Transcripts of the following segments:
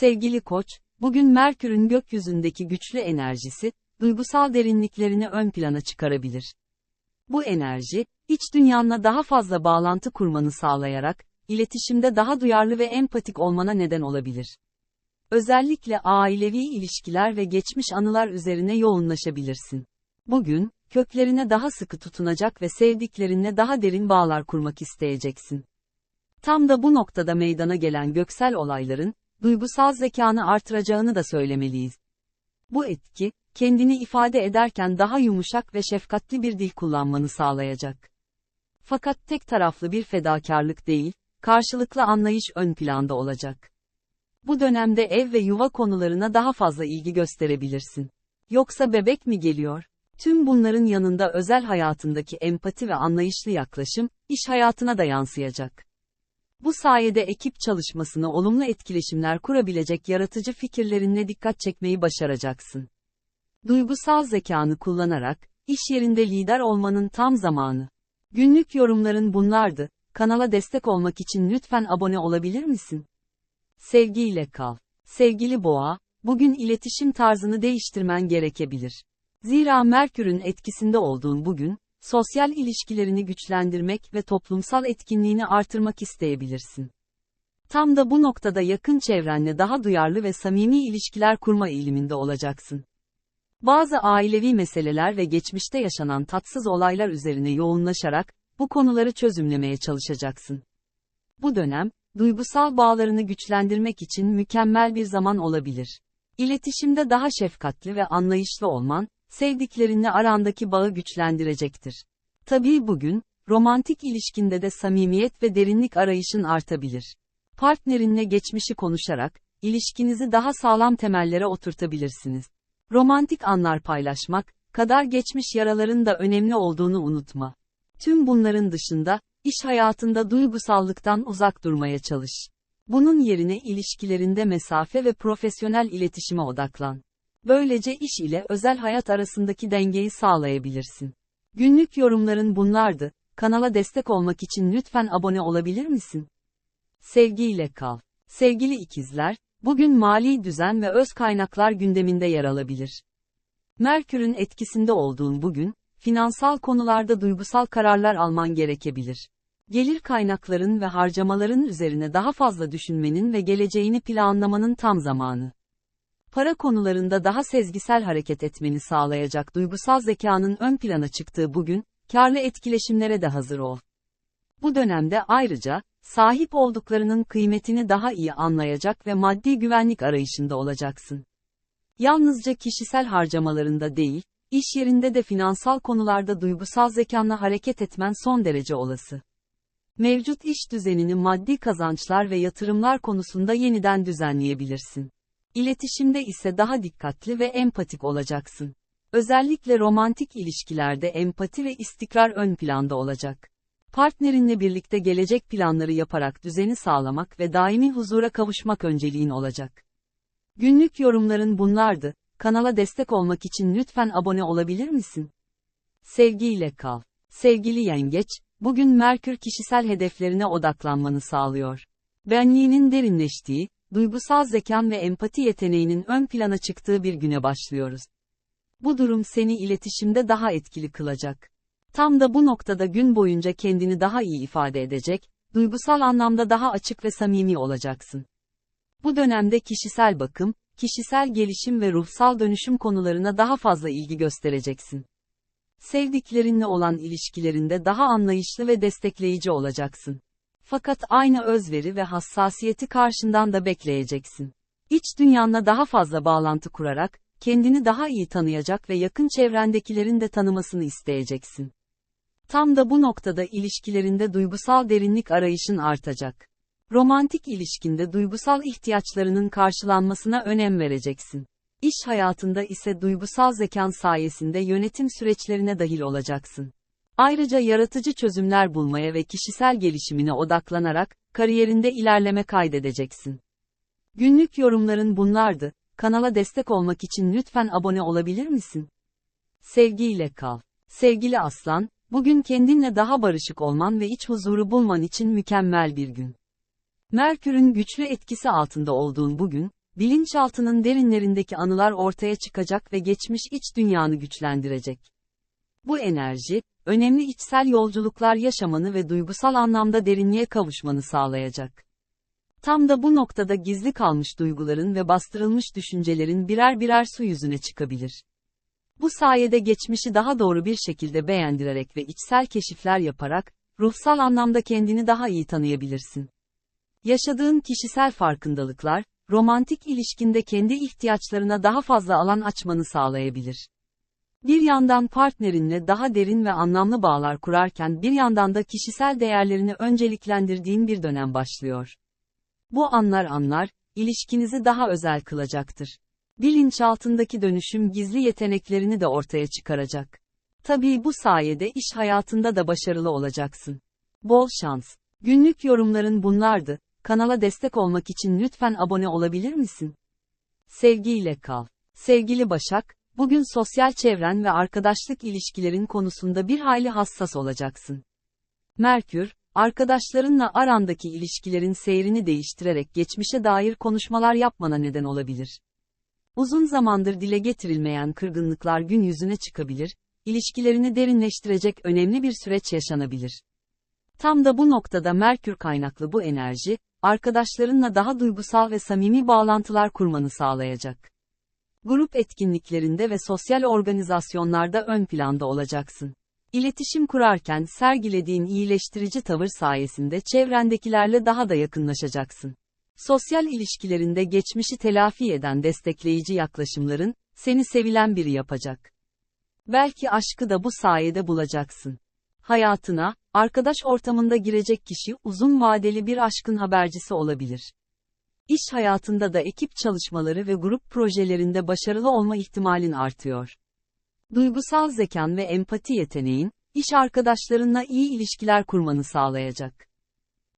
Sevgili Koç, bugün Merkür'ün gökyüzündeki güçlü enerjisi, duygusal derinliklerini ön plana çıkarabilir. Bu enerji, iç dünyanla daha fazla bağlantı kurmanı sağlayarak, iletişimde daha duyarlı ve empatik olmana neden olabilir. Özellikle ailevi ilişkiler ve geçmiş anılar üzerine yoğunlaşabilirsin. Bugün, köklerine daha sıkı tutunacak ve sevdiklerinle daha derin bağlar kurmak isteyeceksin. Tam da bu noktada meydana gelen göksel olayların, duygusal zekanı artıracağını da söylemeliyiz. Bu etki, kendini ifade ederken daha yumuşak ve şefkatli bir dil kullanmanı sağlayacak. Fakat tek taraflı bir fedakarlık değil, karşılıklı anlayış ön planda olacak. Bu dönemde ev ve yuva konularına daha fazla ilgi gösterebilirsin. Yoksa bebek mi geliyor? Tüm bunların yanında özel hayatındaki empati ve anlayışlı yaklaşım, iş hayatına da yansıyacak. Bu sayede ekip çalışmasını olumlu etkileşimler kurabilecek yaratıcı fikirlerinle dikkat çekmeyi başaracaksın. Duygusal zekanı kullanarak, iş yerinde lider olmanın tam zamanı. Günlük yorumların bunlardı. Kanala destek olmak için lütfen abone olabilir misin? Sevgiyle kal. Sevgili boğa, bugün iletişim tarzını değiştirmen gerekebilir. Zira Merkür'ün etkisinde olduğun bugün, sosyal ilişkilerini güçlendirmek ve toplumsal etkinliğini artırmak isteyebilirsin. Tam da bu noktada yakın çevrenle daha duyarlı ve samimi ilişkiler kurma eğiliminde olacaksın. Bazı ailevi meseleler ve geçmişte yaşanan tatsız olaylar üzerine yoğunlaşarak, bu konuları çözümlemeye çalışacaksın. Bu dönem, duygusal bağlarını güçlendirmek için mükemmel bir zaman olabilir. İletişimde daha şefkatli ve anlayışlı olman, sevdiklerinle arandaki bağı güçlendirecektir. Tabii bugün, romantik ilişkinde de samimiyet ve derinlik arayışın artabilir. Partnerinle geçmişi konuşarak, ilişkinizi daha sağlam temellere oturtabilirsiniz. Romantik anlar paylaşmak, kadar geçmiş yaraların da önemli olduğunu unutma. Tüm bunların dışında, iş hayatında duygusallıktan uzak durmaya çalış. Bunun yerine ilişkilerinde mesafe ve profesyonel iletişime odaklan. Böylece iş ile özel hayat arasındaki dengeyi sağlayabilirsin. Günlük yorumların bunlardı. Kanala destek olmak için lütfen abone olabilir misin? Sevgiyle kal. Sevgili ikizler, bugün mali düzen ve öz kaynaklar gündeminde yer alabilir. Merkür'ün etkisinde olduğun bugün, finansal konularda duygusal kararlar alman gerekebilir. Gelir kaynakların ve harcamaların üzerine daha fazla düşünmenin ve geleceğini planlamanın tam zamanı. Para konularında daha sezgisel hareket etmeni sağlayacak duygusal zekanın ön plana çıktığı bugün, karlı etkileşimlere de hazır ol. Bu dönemde ayrıca, sahip olduklarının kıymetini daha iyi anlayacak ve maddi güvenlik arayışında olacaksın. Yalnızca kişisel harcamalarında değil, iş yerinde de finansal konularda duygusal zekanla hareket etmen son derece olası. Mevcut iş düzenini maddi kazançlar ve yatırımlar konusunda yeniden düzenleyebilirsin. İletişimde ise daha dikkatli ve empatik olacaksın. Özellikle romantik ilişkilerde empati ve istikrar ön planda olacak. Partnerinle birlikte gelecek planları yaparak düzeni sağlamak ve daimi huzura kavuşmak önceliğin olacak. Günlük yorumların bunlardı. Kanala destek olmak için lütfen abone olabilir misin? Sevgiyle kal. Sevgili yengeç, bugün Merkür kişisel hedeflerine odaklanmanı sağlıyor. Benliğinin derinleştiği, duygusal zekan ve empati yeteneğinin ön plana çıktığı bir güne başlıyoruz. Bu durum seni iletişimde daha etkili kılacak. Tam da bu noktada gün boyunca kendini daha iyi ifade edecek, duygusal anlamda daha açık ve samimi olacaksın. Bu dönemde kişisel bakım, kişisel gelişim ve ruhsal dönüşüm konularına daha fazla ilgi göstereceksin. Sevdiklerinle olan ilişkilerinde daha anlayışlı ve destekleyici olacaksın. Fakat aynı özveri ve hassasiyeti karşından da bekleyeceksin. İç dünyanla daha fazla bağlantı kurarak, kendini daha iyi tanıyacak ve yakın çevrendekilerin de tanımasını isteyeceksin. Tam da bu noktada ilişkilerinde duygusal derinlik arayışın artacak. Romantik ilişkinde duygusal ihtiyaçlarının karşılanmasına önem vereceksin. İş hayatında ise duygusal zekan sayesinde yönetim süreçlerine dahil olacaksın. Ayrıca yaratıcı çözümler bulmaya ve kişisel gelişimine odaklanarak, kariyerinde ilerleme kaydedeceksin. Günlük yorumların bunlardı. Kanala destek olmak için lütfen abone olabilir misin? Sevgiyle kal. Sevgili aslan, bugün kendinle daha barışık olman ve iç huzuru bulman için mükemmel bir gün. Merkür'ün güçlü etkisi altında olduğun bugün, bilinçaltının derinlerindeki anılar ortaya çıkacak ve geçmiş iç dünyanı güçlendirecek. Bu enerji, önemli içsel yolculuklar yaşamanı ve duygusal anlamda derinliğe kavuşmanı sağlayacak. Tam da bu noktada gizli kalmış duyguların ve bastırılmış düşüncelerin birer birer su yüzüne çıkabilir. Bu sayede geçmişi daha doğru bir şekilde beğendirerek ve içsel keşifler yaparak, ruhsal anlamda kendini daha iyi tanıyabilirsin. Yaşadığın kişisel farkındalıklar, romantik ilişkinde kendi ihtiyaçlarına daha fazla alan açmanı sağlayabilir. Bir yandan partnerinle daha derin ve anlamlı bağlar kurarken bir yandan da kişisel değerlerini önceliklendirdiğin bir dönem başlıyor. Bu anlar anlar, ilişkinizi daha özel kılacaktır. Bilinçaltındaki dönüşüm gizli yeteneklerini de ortaya çıkaracak. Tabii bu sayede iş hayatında da başarılı olacaksın. Bol şans. Günlük yorumların bunlardı. Kanala destek olmak için lütfen abone olabilir misin? Sevgiyle kal. Sevgili Başak, bugün sosyal çevren ve arkadaşlık ilişkilerin konusunda bir hayli hassas olacaksın. Merkür, arkadaşlarınla arandaki ilişkilerin seyrini değiştirerek geçmişe dair konuşmalar yapmana neden olabilir. Uzun zamandır dile getirilmeyen kırgınlıklar gün yüzüne çıkabilir, ilişkilerini derinleştirecek önemli bir süreç yaşanabilir. Tam da bu noktada Merkür kaynaklı bu enerji, arkadaşlarınla daha duygusal ve samimi bağlantılar kurmanı sağlayacak. Grup etkinliklerinde ve sosyal organizasyonlarda ön planda olacaksın. İletişim kurarken sergilediğin iyileştirici tavır sayesinde çevrendekilerle daha da yakınlaşacaksın. Sosyal ilişkilerinde geçmişi telafi eden destekleyici yaklaşımların, seni sevilen biri yapacak. Belki aşkı da bu sayede bulacaksın. Hayatına, arkadaş ortamında girecek kişi uzun vadeli bir aşkın habercisi olabilir. İş hayatında da ekip çalışmaları ve grup projelerinde başarılı olma ihtimalin artıyor. Duygusal zekan ve empati yeteneğin, iş arkadaşlarınla iyi ilişkiler kurmanı sağlayacak.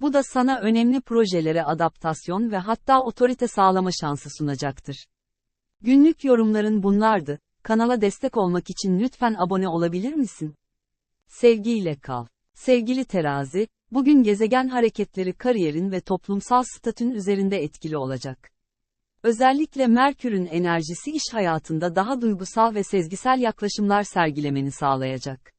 Bu da sana önemli projelere adaptasyon ve hatta otorite sağlama şansı sunacaktır. Günlük yorumların bunlardı. Kanala destek olmak için lütfen abone olabilir misin? Sevgiyle kal. Sevgili terazi, bugün gezegen hareketleri kariyerin ve toplumsal statün üzerinde etkili olacak. Özellikle Merkür'ün enerjisi iş hayatında daha duygusal ve sezgisel yaklaşımlar sergilemeni sağlayacak.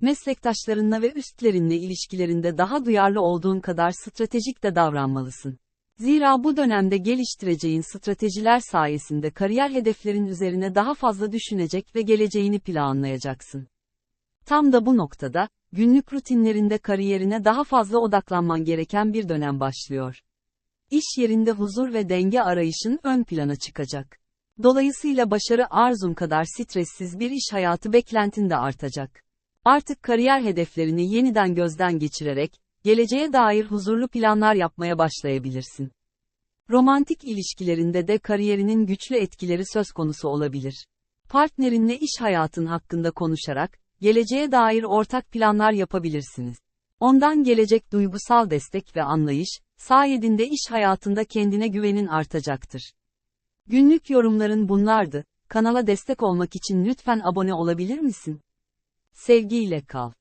Meslektaşlarınla ve üstlerinle ilişkilerinde daha duyarlı olduğun kadar stratejik de davranmalısın. Zira bu dönemde geliştireceğin stratejiler sayesinde kariyer hedeflerin üzerine daha fazla düşünecek ve geleceğini planlayacaksın. Tam da bu noktada, günlük rutinlerinde kariyerine daha fazla odaklanman gereken bir dönem başlıyor. İş yerinde huzur ve denge arayışın ön plana çıkacak. Dolayısıyla başarı arzun kadar stressiz bir iş hayatı beklentin de artacak. Artık kariyer hedeflerini yeniden gözden geçirerek, geleceğe dair huzurlu planlar yapmaya başlayabilirsin. Romantik ilişkilerinde de kariyerinin güçlü etkileri söz konusu olabilir. Partnerinle iş hayatın hakkında konuşarak, geleceğe dair ortak planlar yapabilirsiniz. Ondan gelecek duygusal destek ve anlayış, sayedinde iş hayatında kendine güvenin artacaktır. Günlük yorumların bunlardı. Kanala destek olmak için lütfen abone olabilir misin? Sevgiyle kal.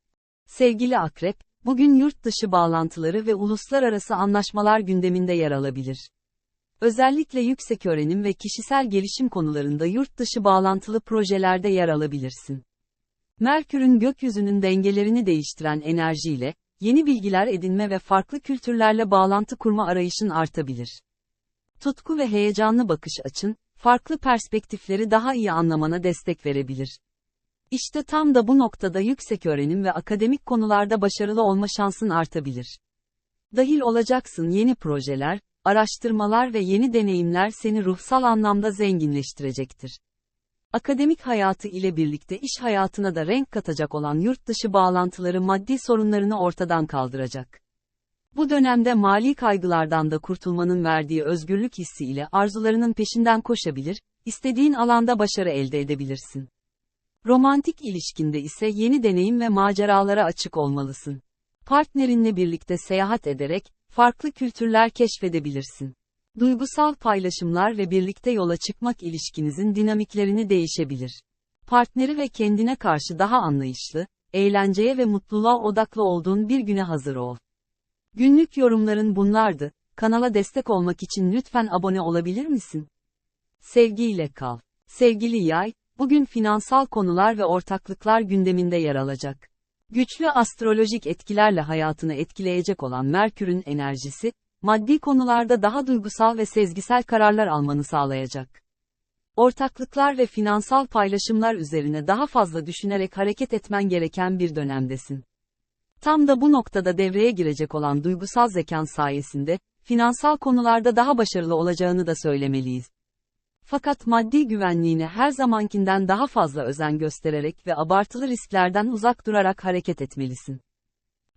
Sevgili akrep, bugün yurt dışı bağlantıları ve uluslararası anlaşmalar gündeminde yer alabilir. Özellikle yüksek öğrenim ve kişisel gelişim konularında yurt dışı bağlantılı projelerde yer alabilirsin. Merkür'ün gökyüzünün dengelerini değiştiren enerjiyle, yeni bilgiler edinme ve farklı kültürlerle bağlantı kurma arayışın artabilir. Tutku ve heyecanlı bakış açın, farklı perspektifleri daha iyi anlamana destek verebilir. İşte tam da bu noktada yüksek öğrenim ve akademik konularda başarılı olma şansın artabilir. Dahil olacaksın yeni projeler, araştırmalar ve yeni deneyimler seni ruhsal anlamda zenginleştirecektir. Akademik hayatı ile birlikte iş hayatına da renk katacak olan yurt dışı bağlantıları maddi sorunlarını ortadan kaldıracak. Bu dönemde mali kaygılardan da kurtulmanın verdiği özgürlük hissi ile arzularının peşinden koşabilir, istediğin alanda başarı elde edebilirsin. Romantik ilişkinde ise yeni deneyim ve maceralara açık olmalısın. Partnerinle birlikte seyahat ederek, farklı kültürler keşfedebilirsin. Duygusal paylaşımlar ve birlikte yola çıkmak ilişkinizin dinamiklerini değişebilir. Partneri ve kendine karşı daha anlayışlı, eğlenceye ve mutluluğa odaklı olduğun bir güne hazır ol. Günlük yorumların bunlardı. kanala destek olmak için lütfen abone olabilir misin? Sevgiyle kal. Sevgili yay, bugün finansal konular ve ortaklıklar gündeminde yer alacak. Güçlü astrolojik etkilerle hayatını etkileyecek olan Merkür'ün enerjisi, maddi konularda daha duygusal ve sezgisel kararlar almanı sağlayacak. Ortaklıklar ve finansal paylaşımlar üzerine daha fazla düşünerek hareket etmen gereken bir dönemdesin. Tam da bu noktada devreye girecek olan duygusal zekan sayesinde, finansal konularda daha başarılı olacağını da söylemeliyiz. Fakat maddi güvenliğine her zamankinden daha fazla özen göstererek ve abartılı risklerden uzak durarak hareket etmelisin.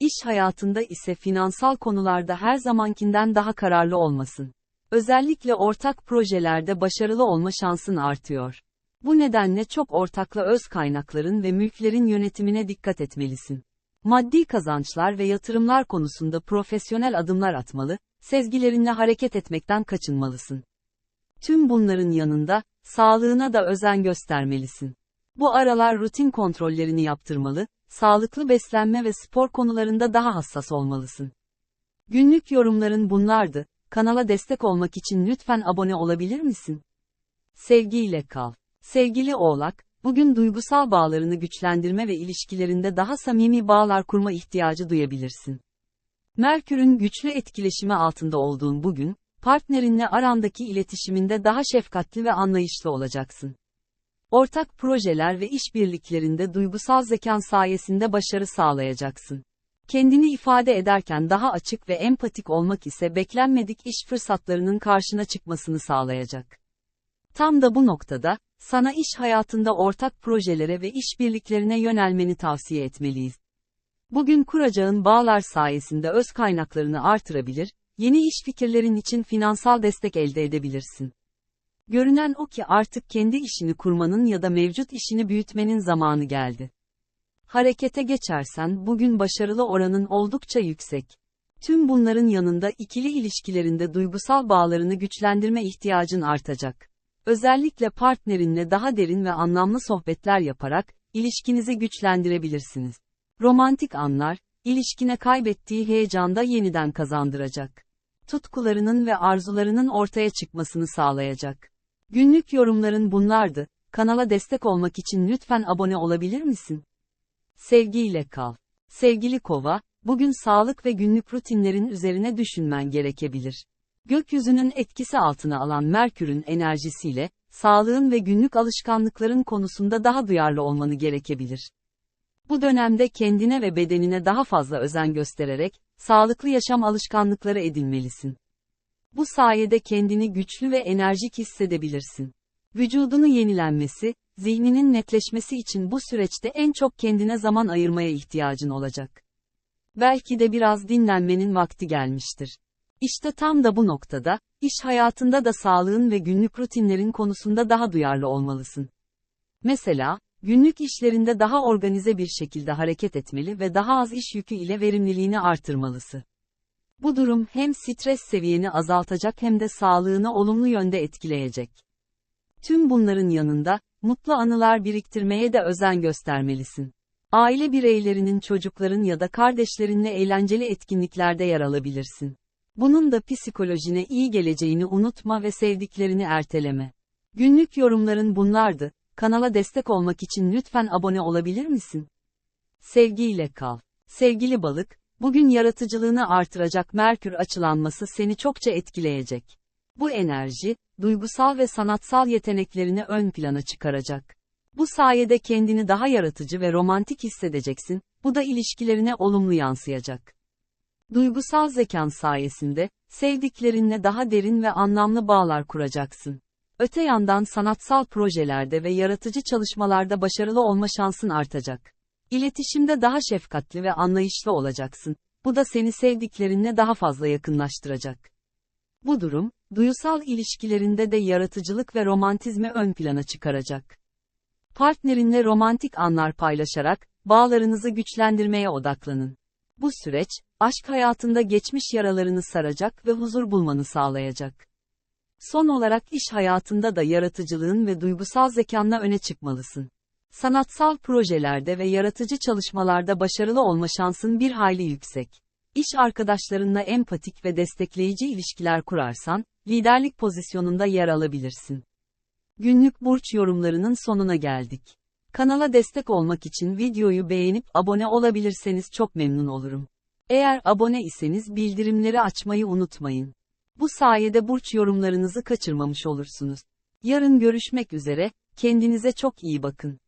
İş hayatında ise finansal konularda her zamankinden daha kararlı olmasın. Özellikle ortak projelerde başarılı olma şansın artıyor. Bu nedenle çok ortakla öz kaynakların ve mülklerin yönetimine dikkat etmelisin. Maddi kazançlar ve yatırımlar konusunda profesyonel adımlar atmalı, sezgilerinle hareket etmekten kaçınmalısın. Tüm bunların yanında, sağlığına da özen göstermelisin. Bu aralar rutin kontrollerini yaptırmalı, sağlıklı beslenme ve spor konularında daha hassas olmalısın. Günlük yorumların bunlardı. Kanala destek olmak için lütfen abone olabilir misin? Sevgiyle kal. Sevgili Oğlak, bugün duygusal bağlarını güçlendirme ve ilişkilerinde daha samimi bağlar kurma ihtiyacı duyabilirsin. Merkür'ün güçlü etkileşimi altında olduğun bugün, partnerinle arandaki iletişiminde daha şefkatli ve anlayışlı olacaksın. Ortak projeler ve işbirliklerinde duygusal zekan sayesinde başarı sağlayacaksın. Kendini ifade ederken daha açık ve empatik olmak ise beklenmedik iş fırsatlarının karşına çıkmasını sağlayacak. Tam da bu noktada, sana iş hayatında ortak projelere ve işbirliklerine yönelmeni tavsiye etmeliyiz. Bugün kuracağın bağlar sayesinde öz kaynaklarını artırabilir, yeni iş fikirlerin için finansal destek elde edebilirsin. Görünen o ki artık kendi işini kurmanın ya da mevcut işini büyütmenin zamanı geldi. Harekete geçersen bugün başarılı oranın oldukça yüksek. Tüm bunların yanında ikili ilişkilerinde duygusal bağlarını güçlendirme ihtiyacın artacak. Özellikle partnerinle daha derin ve anlamlı sohbetler yaparak, ilişkinizi güçlendirebilirsiniz. Romantik anlar, ilişkine kaybettiği heyecanda yeniden kazandıracak. Tutkularının ve arzularının ortaya çıkmasını sağlayacak. Günlük yorumların bunlardı. Kanala destek olmak için lütfen abone olabilir misin? Sevgiyle kal. Sevgili kova, bugün sağlık ve günlük rutinlerin üzerine düşünmen gerekebilir. Gökyüzünün etkisi altına alan Merkür'ün enerjisiyle, sağlığın ve günlük alışkanlıkların konusunda daha duyarlı olmanı gerekebilir. Bu dönemde kendine ve bedenine daha fazla özen göstererek, sağlıklı yaşam alışkanlıkları edinmelisin. Bu sayede kendini güçlü ve enerjik hissedebilirsin. Vücudunu yenilenmesi, zihninin netleşmesi için bu süreçte en çok kendine zaman ayırmaya ihtiyacın olacak. Belki de biraz dinlenmenin vakti gelmiştir. İşte tam da bu noktada, iş hayatında da sağlığın ve günlük rutinlerin konusunda daha duyarlı olmalısın. Mesela, günlük işlerinde daha organize bir şekilde hareket etmeli ve daha az iş yükü ile verimliliğini artırmalısı. Bu durum hem stres seviyeni azaltacak hem de sağlığını olumlu yönde etkileyecek. Tüm bunların yanında, mutlu anılar biriktirmeye de özen göstermelisin. Aile bireylerinin çocukların ya da kardeşlerinle eğlenceli etkinliklerde yer alabilirsin. Bunun da psikolojine iyi geleceğini unutma ve sevdiklerini erteleme. Günlük yorumların bunlardı. Kanala destek olmak için lütfen abone olabilir misin? Sevgiyle kal. Sevgili balık, bugün yaratıcılığını artıracak Merkür açılanması seni çokça etkileyecek. Bu enerji, duygusal ve sanatsal yeteneklerini ön plana çıkaracak. Bu sayede kendini daha yaratıcı ve romantik hissedeceksin, bu da ilişkilerine olumlu yansıyacak. Duygusal zekan sayesinde, sevdiklerinle daha derin ve anlamlı bağlar kuracaksın. Öte yandan sanatsal projelerde ve yaratıcı çalışmalarda başarılı olma şansın artacak. İletişimde daha şefkatli ve anlayışlı olacaksın. Bu da seni sevdiklerinle daha fazla yakınlaştıracak. Bu durum, duyusal ilişkilerinde de yaratıcılık ve romantizmi ön plana çıkaracak. Partnerinle romantik anlar paylaşarak, bağlarınızı güçlendirmeye odaklanın. Bu süreç, aşk hayatında geçmiş yaralarını saracak ve huzur bulmanı sağlayacak. Son olarak iş hayatında da yaratıcılığın ve duygusal zekanla öne çıkmalısın. Sanatsal projelerde ve yaratıcı çalışmalarda başarılı olma şansın bir hayli yüksek. İş arkadaşlarınla empatik ve destekleyici ilişkiler kurarsan, liderlik pozisyonunda yer alabilirsin. Günlük burç yorumlarının sonuna geldik. Kanala destek olmak için videoyu beğenip abone olabilirseniz çok memnun olurum. Eğer abone iseniz bildirimleri açmayı unutmayın. Bu sayede burç yorumlarınızı kaçırmamış olursunuz. Yarın görüşmek üzere, kendinize çok iyi bakın.